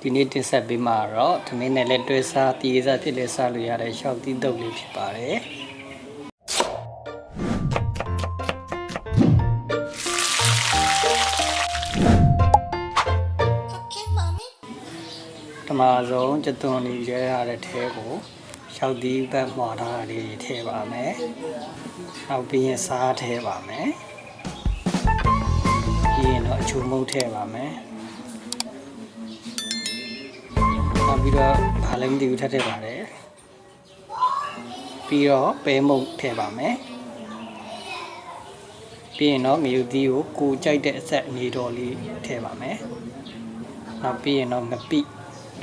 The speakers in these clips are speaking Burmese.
ဒီနေ့တင်ဆက်ပေးမှာတော့သမင်းနဲ့လက်တွဲစားတီးစားဖြစ်လဲစားလို့ရတဲ့ရှောက်တီးတုပ်လေးဖြစ်ပါတယ် Okay, mommy. ပထမဆုံးကျသွန်လေးရဲရတဲ့ထဲကိုရှောက်တီးဘက်မှာထားတာလေးထည့်ပါမယ်နောက်ပြီးရင်စားထည့်ပါမယ်ပြီးရင်တော့အချိုမုတ်ထည့်ပါမယ် နောက်ပြီးတော့ဘာလဲမသိဘူးထပ်ထည့်ပါတယ်ပြီးတော့ပဲမုတ်ထည့်ပါမယ်ပြီးရင်တော့ငရုတ်သီးကိုကိုကြိုက်တဲ့အဆက်အနေတော်လေးထည့်ပါမယ်နောက်ပြီးရင်တော့ငပိ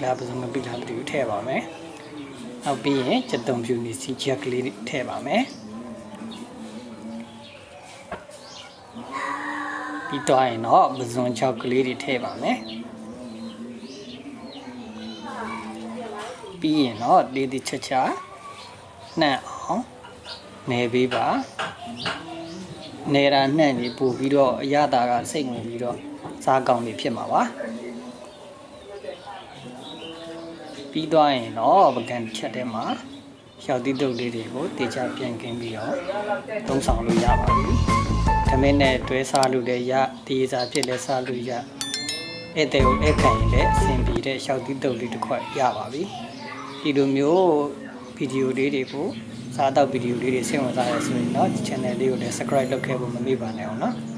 လာပစုံငပိလာမသိဘူးထည့်ပါမယ်နောက်ပြီးရင်စက်တုံဖြူနေစီချက်ကလေးထည့်ပါမယ်ပြီးတော့ရင်တော့ပစုံချောက်ကလေးတွေထည့်ပါမယ် ပြီးရင်တော့လေးတိချက်ချနှံ့အောင်နေပေးပါနေတာနှံ့နေပို့ပြီးတော့အရသာကစိတ်ဝင်ပြီးတော့စားကောင်းနေဖြစ်မှာပါပြီးသွားရင်တော့ပကံချက်ထဲမှာရှောက်တိတုပ်လေးတွေကိုတေချာပြန်ကင်းပြီးတော့သုံးဆောင်လို့ရပါပြီ။သမင်းနဲ့တွဲစားလို့လည်းရတေးစားဖြစ်လည်းစားလို့ရဧည့်သည်ကိုဧည့်ခံရင်လည်းအဆင်ပြေတဲ့ရှောက်တိတုပ်လေးတစ်ခွက်ရပါပြီ။ ဒီလိုမျိုးဗီဒီယိုလေးတွေကိုစားတော့ဗီဒီယိုလေးတွေစိတ်ဝင်စားရဆိုရင်တော့ဒီ channel လေးကိုလည်း subscribe လုပ်ခဲ့ဖို့မမေ့ပါနဲ့အောင်နော်။